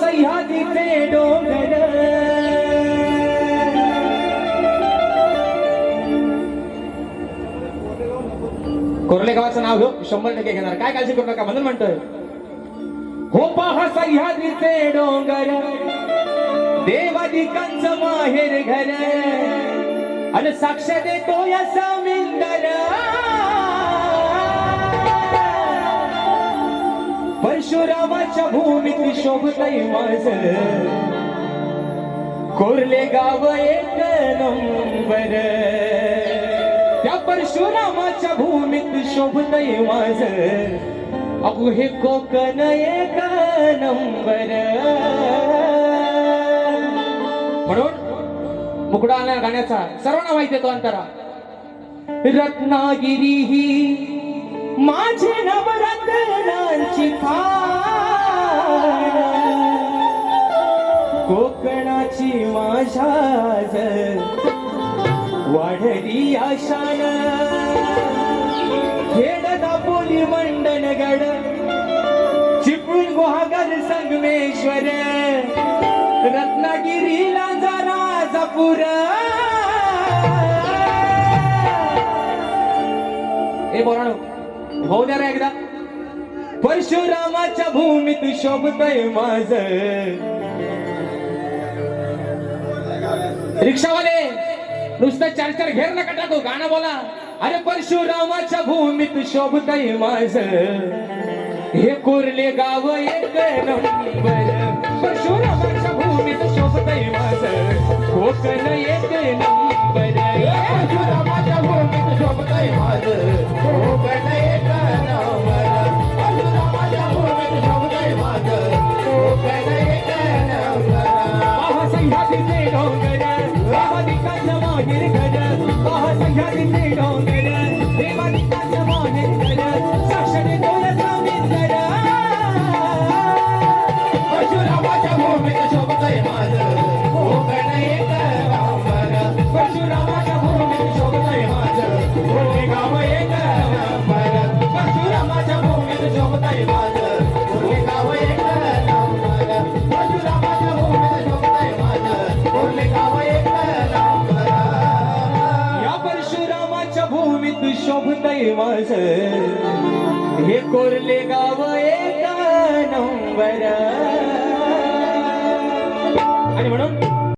सह्याद्रीचे डोंगर. कोरले गावाचं नाव घेऊ शंभर टक्के घेणार. काय काळजी करू नका म्हणून म्हणतोय. हो पहा सह्याद्रीचे डोंगर. देवादी कंच माहेर घर. आणि साक्ष देतो या समिंदर. परशुरामाच्या भूमीत शोभतय माझ. कोरले गाव एक नंबर. त्या परशुरामाच्या भूमीत शोभतय माझ. अगो हे कोकण एक नंबर. म्हणून मुकडा आला गाण्याचा सर्वांना माहिती आहे तो अंतरा. रत्नागिरी ही माझे नव मनाची माझ्या वाढली आशान. खेड दापोली मंडनगड. चिपळूण गुहागर संगमेश्वर. रत्नागिरीला जरा जपूर हे बोराणो भाऊ द्या एकदा. परशुरामाच्या भूमीत शोभतय माझ. रिक्षावाले नुसतं चार चार घेर नका टाकू गाणं बोला. अरे परशुरामाच्या भूमीत शोभत माझ. हे कोरले गाव एक नंबर. परशुरामाच्या भूमीत शोभत माझ. कोकण एक नंबर. निर्गज पाहत घर डोंगर देवाची शोभतय माझं हे कोरले गाव एक नंबर